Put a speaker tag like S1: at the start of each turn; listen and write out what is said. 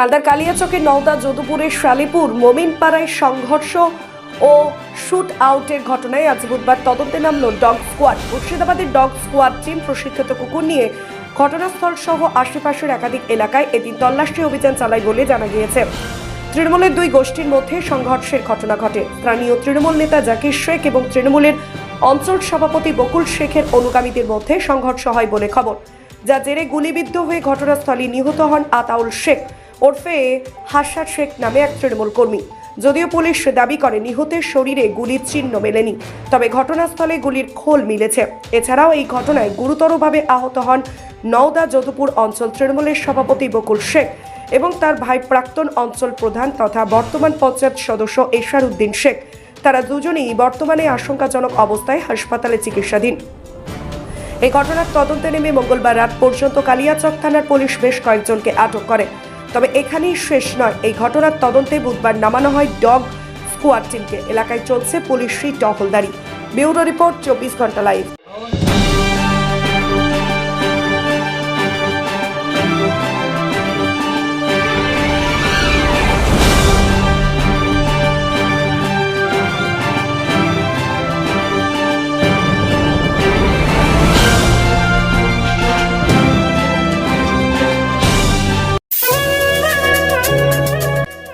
S1: মালদার কালিয়াচকের নওদা যদুপুরের শালিপুর, মোমিনপাড়ায় সংঘর্ষ ও শুট আউটের ঘটনায় আজ বুধবার তদন্তে নামল ডগ স্কোয়াড। মুর্শিদাবাদের ডগ স্কোয়াড টিম প্রশিক্ষিত কুকুর নিয়ে ঘটনাস্থল সহ আশেপাশের একাধিক এলাকায় এদিন তল্লাশি অভিযান চালায় বলে জানা গিয়েছে। তৃণমূলের দুই গোষ্ঠীর মধ্যে সংঘর্ষের ঘটনা ঘটে। স্থানীয় তৃণমূল নেতা জাকির শেখ এবং তৃণমূলের অঞ্চল সভাপতি বকুল শেখের অনুগামীদের মধ্যে সংঘর্ষ হয় বলে খবর। যা জেরে গুলিবিদ্ধ হয়ে ঘটনাস্থলে নিহত হন আতাউল শেখ। ওরফে হাসার শেখ নামে এক তৃণমূল কর্মী। যদিও পুলিশ দাবি করে, নিহতের শরীরে গুলির চিহ্ন মেলেনি, তবে ঘটনাস্থলে গুলির খোল মিলেছে। এছাড়াও এই ঘটনায় গুরুতরভাবে আহত হন নওদা যদুপুর অঞ্চল তৃণমূলের সভাপতি বকুল শেখ এবং তার ভাই প্রাক্তন অঞ্চল প্রধান তথা বর্তমান পঞ্চায়েত সদস্য এশার উদ্দিন শেখ। তারা দুজনেই বর্তমানে আশঙ্কাজনক অবস্থায় হাসপাতালে চিকিৎসাধীন। এই ঘটনার তদন্তে নেমে মঙ্গলবার রাত পর্যন্ত কালিয়াচক থানার পুলিশ বেশ কয়েকজনকে আটক করে। তবে এখানেই শেষ নয়। এই ঘটনার তদন্তে বুধবার নামানো হয় ডগ স্কোয়াড টিমকে। এলাকায় চলছে পুলিশি টহলদারি। ব্যুরো রিপোর্ট, চব্বিশ ঘণ্টা লাইভ।